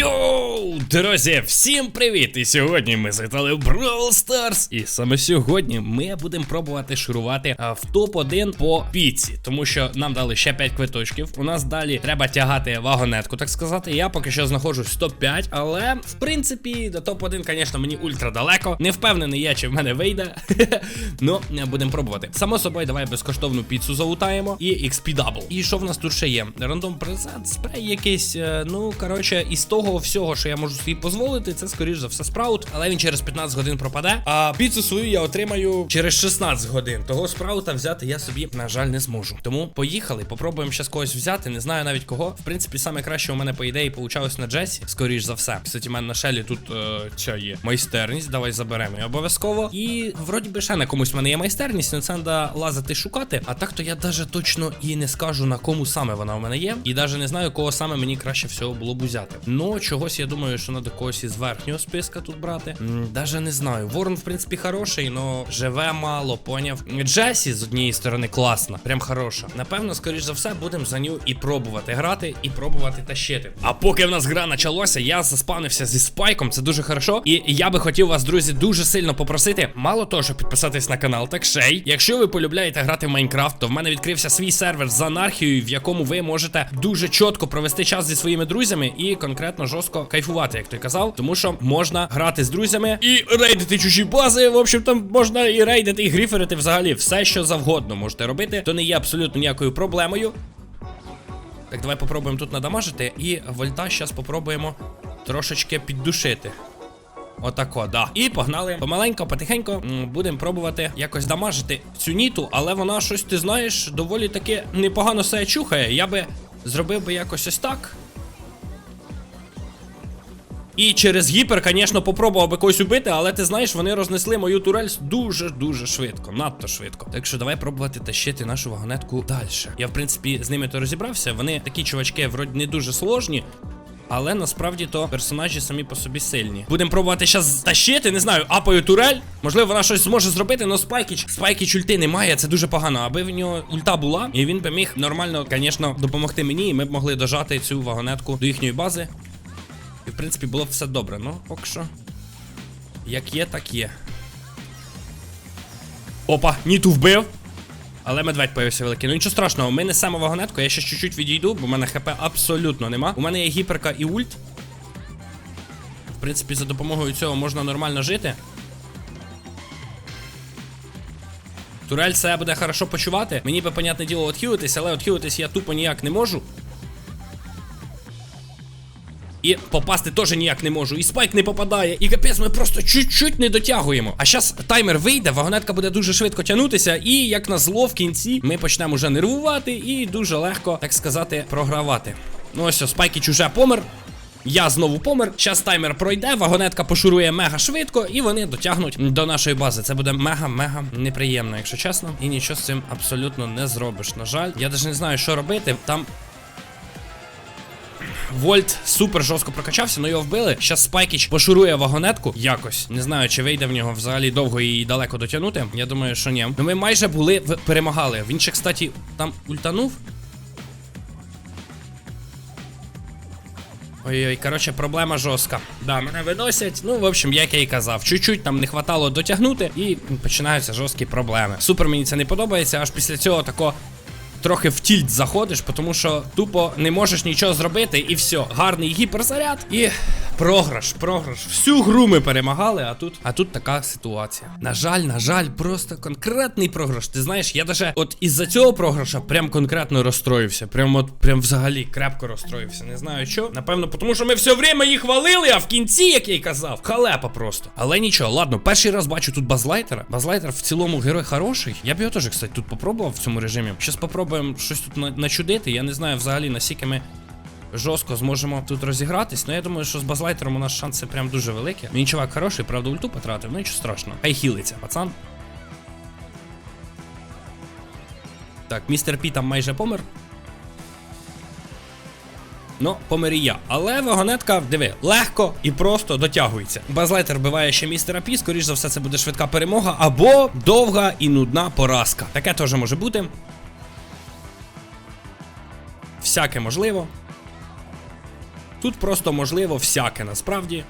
Yo. Друзі, всім привіт! І сьогодні ми в Brawl Stars. І саме сьогодні ми будемо пробувати шурувати в топ-1 по піці, тому що нам дали ще 5 квиточків. У нас далі треба тягати вагонетку, так сказати. Я поки що знаходжусь в топ-5, але в принципі до топ-1, звісно, мені ультра далеко. Не впевнений я, чи в мене вийде. Ну, будемо пробувати. Само собою, давай безкоштовну піцу залутаємо і XP Double. І що в нас тут ще є? Рандом презент, спрей якийсь. е, Ну, коротше, із того всього, що я можу собі дозволити, це скоріш за все спраут, але він через 15 годин пропаде. А піцу свою я отримаю через 16 годин. Того спраута взяти я собі, на жаль, не зможу. Тому поїхали, попробуємо ще когось взяти. Не знаю навіть кого. В принципі, саме краще у мене по ідеї получалось на Джесі, скоріш за все. Кстати, у мене на шелі тут е, ця є майстерність. Давай заберемо її обов'язково. І вроді би ще на комусь в мене є майстерність, але це треба лазити шукати. А так то я даже точно і не скажу на кому саме вона у мене є. І навіть не знаю, кого саме мені краще всього було б взяти. Ну, чогось я думаю, що треба когось із верхнього списка тут брати. Даже не знаю. Ворон, в принципі, хороший, але живе мало, поняв. Джесі з однієї сторони класна, прям хороша. Напевно, скоріш за все, будемо за нього і пробувати грати, і пробувати тащити. А поки в нас гра почалася, я заспавнився зі спайком, це дуже хорошо. І я би хотів вас, друзі, дуже сильно попросити. Мало того, що підписатись на канал, так ще й. Якщо ви полюбляєте грати в Майнкрафт, то в мене відкрився свій сервер з анархією, в якому ви можете дуже чітко провести час зі своїми друзями і конкретно жорстко кайфувати, як той казав. Тому що можна грати з друзями і рейдити чужі бази. В общем, там можна і рейдити, і гріферити взагалі все, що завгодно можете робити. То не є абсолютно ніякою проблемою. Так, давай попробуємо тут надамажити, і вольта зараз попробуємо трошечки піддушити. Отако, да. І погнали. Помаленько, потихенько будемо пробувати якось дамажити цю ніту, але вона щось, ти знаєш, доволі таки непогано себе чухає. Я би зробив би якось ось так. І через гіпер, звісно, попробував би когось убити, але ти знаєш, вони рознесли мою турель дуже-дуже швидко, надто швидко. Так що давай пробувати тащити нашу вагонетку далі. Я, в принципі, з ними то розібрався. Вони такі чувачки, вроді не дуже сложні. Але насправді то персонажі самі по собі сильні. Будемо пробувати зараз тащити, не знаю, апою турель. Можливо, вона щось зможе зробити, але спайкіч. Спайкіч ульти немає, це дуже погано. Аби в нього ульта була, і він би міг нормально, звісно, допомогти мені, і ми б могли дожати цю вагонетку до їхньої бази. І в принципі було б все добре, ну поки що. Як є, так є. Опа, Ніту вбив. Але медведь появився великий. Ну нічого страшного, ми несемо вагонетку, я ще чуть-чуть відійду, бо в мене хп абсолютно нема. У мене є гіперка і ульт. В принципі, за допомогою цього можна нормально жити. Турель себе буде хорошо почувати. Мені би, понятне діло, отхилитись, але отхилитись я тупо ніяк не можу. І попасти теж ніяк не можу. І спайк не попадає. І капець, ми просто чуть-чуть не дотягуємо. А зараз таймер вийде, вагонетка буде дуже швидко тягнутися. І як на зло в кінці ми почнемо вже нервувати і дуже легко, так сказати, програвати. Ну ось, спайки чуже помер. Я знову помер. Зараз таймер пройде, вагонетка пошурує мега швидко, і вони дотягнуть до нашої бази. Це буде мега-мега неприємно, якщо чесно. І нічого з цим абсолютно не зробиш. На жаль, я навіть не знаю, що робити. Там Вольт супер жорстко прокачався, але його вбили. Щас Спайкіч пошурує вагонетку якось. Не знаю, чи вийде в нього взагалі довго і далеко дотягнути. Я думаю, що ні. Ну ми майже були перемагали. Він ще, кстати, там ультанув. Ой-ой, коротше, проблема жорстка. Да, мене виносять. Ну, в общем, як я і казав, чуть-чуть там не хватало дотягнути, і починаються жорсткі проблеми. Супер мені це не подобається, аж після цього тако трохи в тільт заходиш, тому що тупо не можеш нічого зробити, і все. Гарний гіперзаряд і програш, програш. Всю гру ми перемагали, а тут а тут така ситуація. На жаль, на жаль, просто конкретний програш. Ти знаєш, я даже от із-за цього програша прям конкретно розстроївся. Прям от прям взагалі крепко розстроївся. Не знаю що. Напевно, тому що ми все время їх хвалили, а в кінці, як я й казав, халепа просто. Але нічого, ладно, перший раз бачу тут базлайтера. Базлайтер в цілому герой хороший. Я б його теж, кстати, тут попробував в цьому режимі. Щас попробуємо щось тут на- начудити. Я не знаю взагалі наскільки ми жорстко зможемо тут розігратись. Ну я думаю, що з базлайтером у нас шанси прям дуже великі. Він чувак хороший, правда, ульту потратив, ну нічого страшного. Хай хілиться, пацан. Так, містер Пі там майже помер. Ну, помер і я. Але вагонетка, диви, легко і просто дотягується. Базлайтер вбиває ще містера Пі, скоріш за все, це буде швидка перемога, або довга і нудна поразка. Таке теж може бути. Всяке можливо. Тут просто можливо всяке насправді.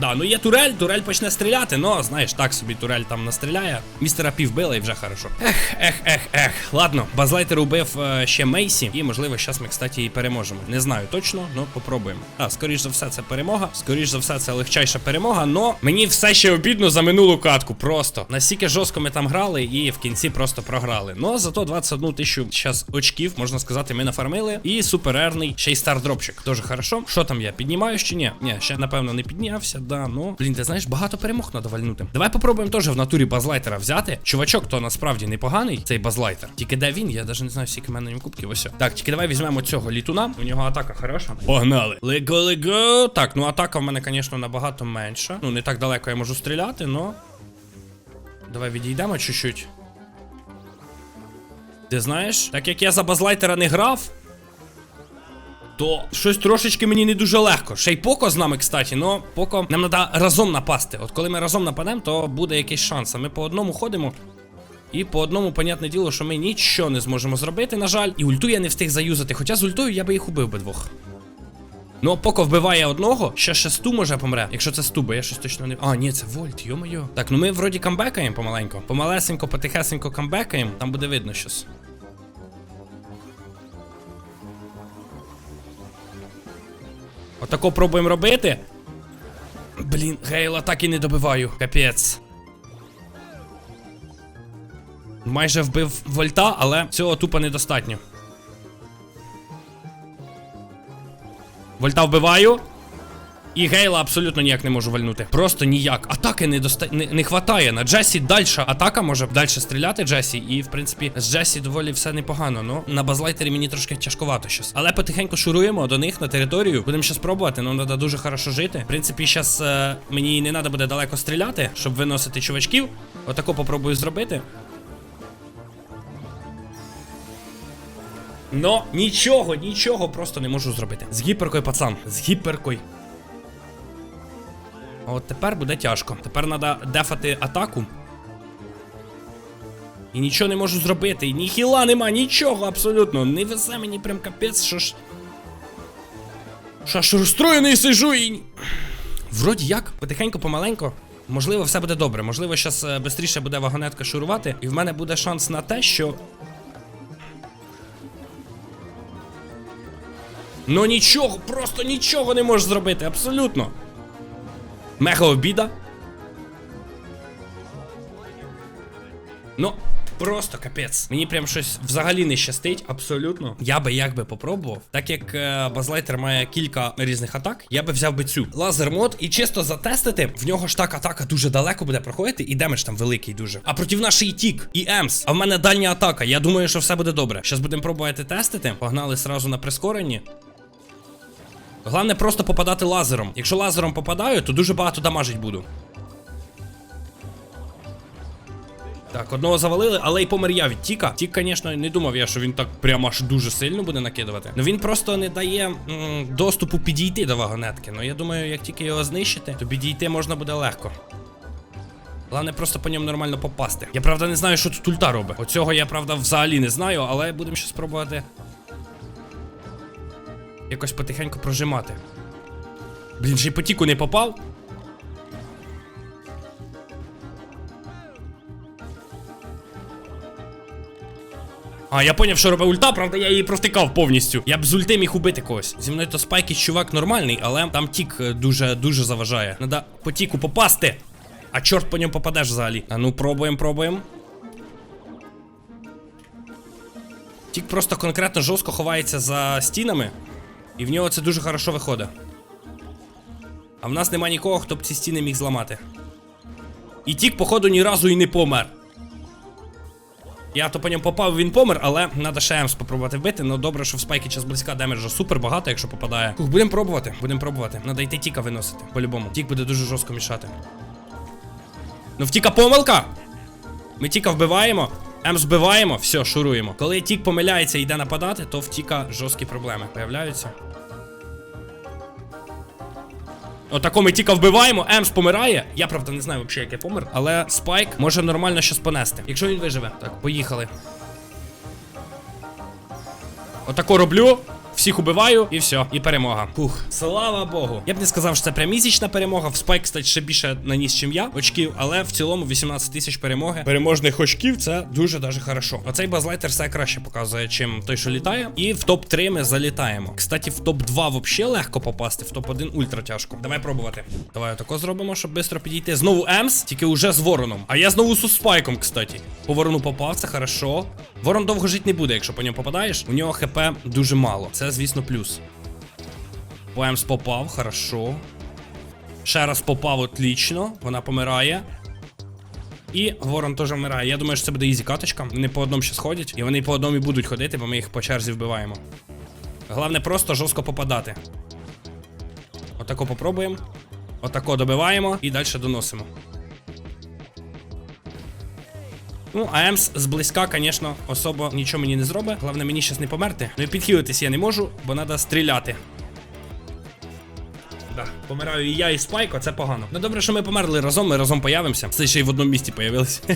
Да, ну є турель, турель почне стріляти, но знаєш, так собі турель там настріляє. Містера пів била і вже хорошо. Ех, ех, ех, ех. Ладно, базлайтер убив е, ще Мейсі, і можливо, зараз ми, кстати, і переможемо. Не знаю точно, ну попробуємо. А, скоріш за все, це перемога. Скоріш за все, це легчайша перемога, но мені все ще обідно за минулу катку. Просто настільки жорстко ми там грали і в кінці просто програли. Ну зато 21 тисячу зараз очків, можна сказати, ми нафармили. І суперерний ще й стардропчик. Дуже хорошо. Що там я? Піднімаюсь чи ні? Ні, ще напевно не піднявся. Да, ну блін, ти знаєш, багато перемог надо вальнути. Давай попробуємо теж в натурі базлайтера взяти. Чувачок, то насправді непоганий, цей базлайтер. Тільки де він? Я навіть не знаю, скільки в мене кубків. Ось. Так, тільки давай візьмемо цього літуна. У нього атака хороша. Погнали. Лего, лего. Так, ну атака в мене, звісно, набагато менша. Ну, не так далеко я можу стріляти, но. Давай відійдемо чуть-чуть. Ти знаєш, так як я за базлайтера не грав, то щось трошечки мені не дуже легко. Ще й Поко з нами, кстати, но Поко нам треба разом напасти. От коли ми разом нападемо, то буде якийсь шанс. А ми по одному ходимо. І по одному, понятне діло, що ми нічого не зможемо зробити, на жаль. І ульту я не встиг заюзати. Хоча з ультою я би їх убив би двох. Ну, Поко вбиває одного, ще ще сту може помре. Якщо це сту, бо я щось точно не. А, ні, це вольт, йо-моє. Так, ну ми вроді камбекаємо помаленько. Помалесенько, потихесенько камбекаємо. Там буде видно щось. Отако пробуємо робити. Блін, Гейла так і не добиваю. Капець. Майже вбив вольта, але цього тупо недостатньо. Вольта вбиваю. І Гейла абсолютно ніяк не можу вальнути. Просто ніяк. Атаки не доста... не, не хватає. На Джесі дальша атака може далі стріляти Джесі. І, в принципі, з Джесі доволі все непогано. Ну, на базлайтері мені трошки тяжковато щас. Але потихеньку шуруємо до них на територію. Будемо щас пробувати, ну треба дуже хорошо жити. В принципі, щас е, мені не треба буде далеко стріляти, щоб виносити чувачків. Отако попробую зробити. Но нічого, нічого просто не можу зробити. З гіперкою, пацан. З гіперкою. А От тепер буде тяжко. Тепер треба дефати атаку. І нічого не можу зробити. Ні хіла нема, нічого абсолютно. Не везе мені прям капець, що ж. Що ж розстроєний сижу і. Вроді як, потихеньку, помаленько. Можливо, все буде добре. Можливо, зараз швидше буде вагонетка шурувати, і в мене буде шанс на те, що. Ну нічого, просто нічого не можеш зробити, абсолютно. Мега обіда. Ну, просто капець. Мені прям щось взагалі не щастить, абсолютно. Я би як би попробував. Так як базлайтер має кілька різних атак, я би взяв би цю лазер мод і чисто затестити. В нього ж так атака дуже далеко буде проходити, і демедж там великий дуже. А проти нашої тік і Емс. А в мене дальня атака. Я думаю, що все буде добре. Щас будемо пробувати тестити. Погнали сразу на прискоренні. Головне просто попадати лазером. Якщо лазером попадаю, то дуже багато дамажить буду. Так, одного завалили, але й помер я від Тіка. Тік, звісно, не думав я, що він так прямо аж дуже сильно буде накидувати. Ну він просто не дає м, доступу підійти до вагонетки. Ну я думаю, як тільки його знищити, то підійти можна буде легко. Головне просто по ньому нормально попасти. Я правда не знаю, що тут ульта робить. Оцього я правда взагалі не знаю, але будемо ще спробувати якось потихеньку прожимати. Блін, ще й по тіку не попав. А, я поняв, що робить ульта, правда, я її провтикав повністю. Я б з ульти міг убити когось. Зі мною то спайки чувак нормальний, але там тік е, дуже дуже заважає. Надо по тіку попасти. А чорт по ньому попадеш взагалі. А ну пробуємо, пробуємо. Тік просто конкретно жорстко ховається за стінами. І в нього це дуже хорошо виходить. А в нас нема нікого, хто б ці стіни міг зламати. І тік, походу, ні разу і не помер. Я то по ньому попав, він помер, але треба ще спробувати вбити. Ну добре, що в спайки час близька демеджа супер багато, якщо попадає. Фух, будемо пробувати, будемо пробувати. Надо йти тіка виносити, по-любому. Тік буде дуже жорстко мішати. Ну в тіка помилка! Ми тіка вбиваємо. М збиваємо, все, шуруємо. Коли тік помиляється і йде нападати, то в тіка жорсткі проблеми появляються. Отако ми тіка вбиваємо, Емс помирає. Я правда не знаю взагалі, як я помер, але Спайк може нормально щось понести. Якщо він виживе. Так, поїхали. Отако роблю. Всіх убиваю і все, і перемога. Фух, слава Богу. Я б не сказав, що це прям місячна перемога. В спайк, кстати, ще більше наніс, чим я очків, але в цілому 18 тисяч перемоги. Переможних очків це дуже даже хорошо. Оцей базлайтер все краще показує, чим той, що літає. І в топ-3 ми залітаємо. Кстати, в топ-2 вообще легко попасти, в топ-1 ультра тяжко. Давай пробувати. Давай отако зробимо, щоб швидко підійти. Знову Емс, тільки уже з вороном. А я знову з спайком, кстати. По ворону попав, це хорошо. Ворон довго жити не буде, якщо по ньому попадаєш. У нього хп дуже мало. Це, звісно, плюс. По Емс попав, хорошо. Ще раз попав, отлично. Вона помирає. І ворон теж вмирає. Я думаю, що це буде ізі каточка. Вони по одному ще сходять. І вони по одному і будуть ходити, бо ми їх по черзі вбиваємо. Головне просто жорстко попадати. Отако попробуємо. Отако добиваємо і далі доносимо. Ну, а Емс зблизька, звісно, особо нічого мені не зробить. Головне, мені зараз не померти. Ну і підхилитись я не можу, бо треба стріляти. Да, помираю і я, і Спайко, це погано. Ну добре, що ми померли разом, ми разом появимося. Це ще й в одному місці появились.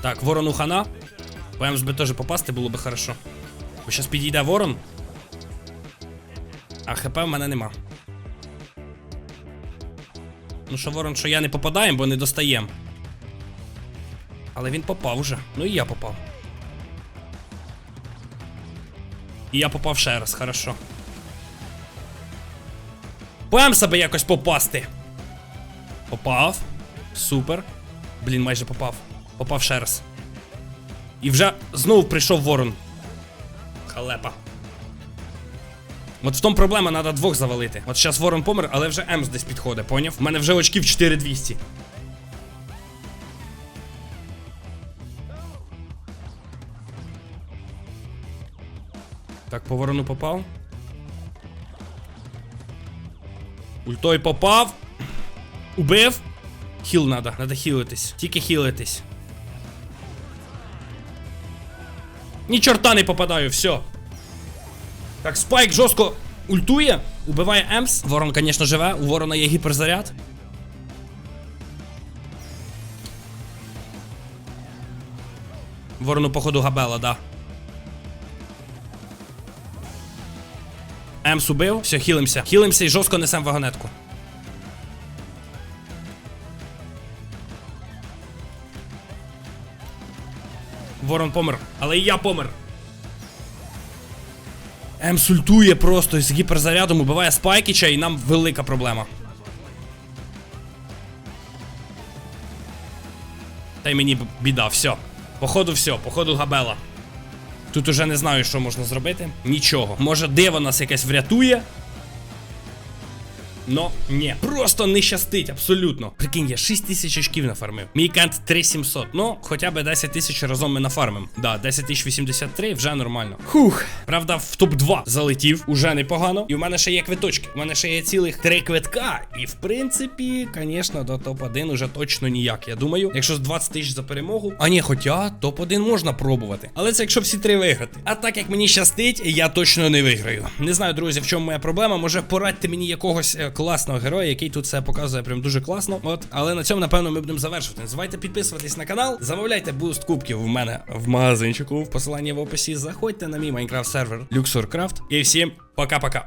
Так, ворону хана. По Емс би теж попасти було би хорошо. Бо зараз підійде ворон. А ХП в мене нема. Ну що, ворон, що я не попадаємо, бо не достаємо. Але він попав уже. Ну і я попав. І я попав ще раз, хорошо. Поем себе якось попасти. Попав. Супер. Блін, майже попав. Попав ще раз. І вже знову прийшов ворон. Халепа. От в тому проблема, треба двох завалити. От зараз ворон помер, але вже Емс десь підходить, поняв? У мене вже очків 4200. Так, по ворону попав. Ультой попав. Убив. Хіл надо, надо хілитись. Тільки хілитись. Ні чорта не попадаю, все. Так, спайк жорстко ультує, убиває Емс. Ворон, звісно, живе, у ворона є гіперзаряд. Ворону, походу, габела, да. Емс убив, все, хілимся. Хілимся і жорстко несем вагонетку. Ворон помер, але і я помер. Емс ультує просто з гіперзарядом, убиває спайкіча, і нам велика проблема. Та й мені біда, все. Походу, все, походу габела. Тут уже не знаю, що можна зробити. Нічого. Може, диво нас якесь врятує. Но ні, просто не щастить, абсолютно. Прикинь, я 6 тисяч очків нафармив. Мій кент 3700. Ну, хоча б 10 тисяч разом ми нафармим. Да, 10 тисяч 83 вже нормально. Хух. Правда, в топ-2 залетів, уже непогано. І в мене ще є квиточки. У мене ще є цілих 3 квитка. І в принципі, звісно, до топ-1 уже точно ніяк. Я думаю, якщо з 20 тисяч за перемогу. А ні, хоча топ-1 можна пробувати. Але це якщо всі три виграти. А так як мені щастить, я точно не виграю. Не знаю, друзі, в чому моя проблема. Може, порадьте мені якогось е, класного героя, який тут це показує прям дуже класно. От, але на цьому, напевно, ми будемо завершувати. Не підписуватись на канал, замовляйте буст кубків в мене в магазинчику в посиланні в описі. Заходьте на мій Майнкрафт сервер LuxorCraft. І всім пока-пока.